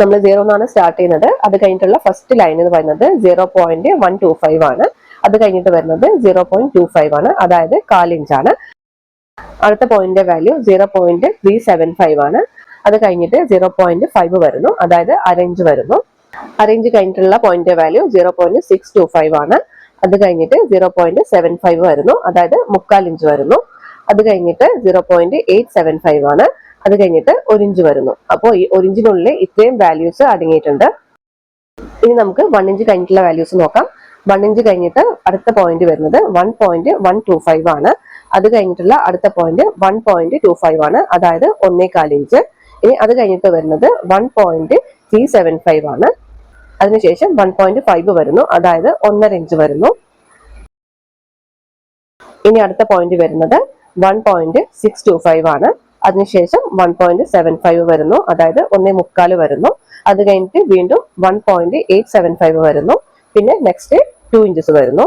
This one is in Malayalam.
നമ്മൾ സീറോ എന്നാണ് സ്റ്റാർട്ട് ചെയ്യുന്നത്. അത് കഴിഞ്ഞിട്ടുള്ള ഫസ്റ്റ് ലൈൻ എന്ന് പറയുന്നത് zero point one two five ആണ്. അത് കഴിഞ്ഞിട്ട് വരുന്നത് സീറോ പോയിന്റ് ടു ഫൈവ് ആണ്. അതായത് ആണ്. അടുത്ത point value zero point three seven five ആണ്. അത് കഴിഞ്ഞിട്ട് സീറോ പോയിന്റ് ഫൈവ് വരുന്നു. അതായത് അരഞ്ച് വരുന്നു. അരഞ്ച് കഴിഞ്ഞിട്ടുള്ള point value zero point six two five ആണ്. അത് കഴിഞ്ഞിട്ട് സീറോ പോയിന്റ് സെവൻ ഫൈവ് വരുന്നു. അതായത് മുക്കാൽ ഇഞ്ച് വരുന്നു. അത് കഴിഞ്ഞിട്ട് zero point eight seven five ആണ്. അത് കഴിഞ്ഞിട്ട് ഒരിഞ്ച് വരുന്നു. അപ്പോൾ ഈ ഒരിഞ്ചിനുള്ളിൽ ഇത്രയും വാല്യൂസ് അടങ്ങിയിട്ടുണ്ട്. ഇനി നമുക്ക് വൺ ഇഞ്ച് കഴിഞ്ഞിട്ടുള്ള വാല്യൂസ് നോക്കാം. വൺ ഇഞ്ച് കഴിഞ്ഞിട്ട് അടുത്ത പോയിന്റ് വരുന്നത് one point one two five ആണ്. അത് കഴിഞ്ഞിട്ടുള്ള അടുത്ത point one point two five ആണ്. അതായത് ഒന്നേകാൽ ഇഞ്ച് ഇനി അത് കഴിഞ്ഞിട്ട് വരുന്നത് one point three seven five ആണ്. അതിനുശേഷം വൺ പോയിന്റ് ഫൈവ് വരുന്നു. അതായത് ഒന്നര ഇഞ്ച് വരുന്നു. ഇനി അടുത്ത പോയിന്റ് വരുന്നത് one point six two five ആണ്. അതിനുശേഷം വൺ പോയിന്റ് സെവൻ ഫൈവ് വരുന്നു. അതായത് ഒന്നേ മുക്കാൽ വരുന്നു. അത് കഴിഞ്ഞിട്ട് വീണ്ടും one point eight seven five വരുന്നു. പിന്നെ നെക്സ്റ്റ് ടു ഇഞ്ചസ് വരുന്നു.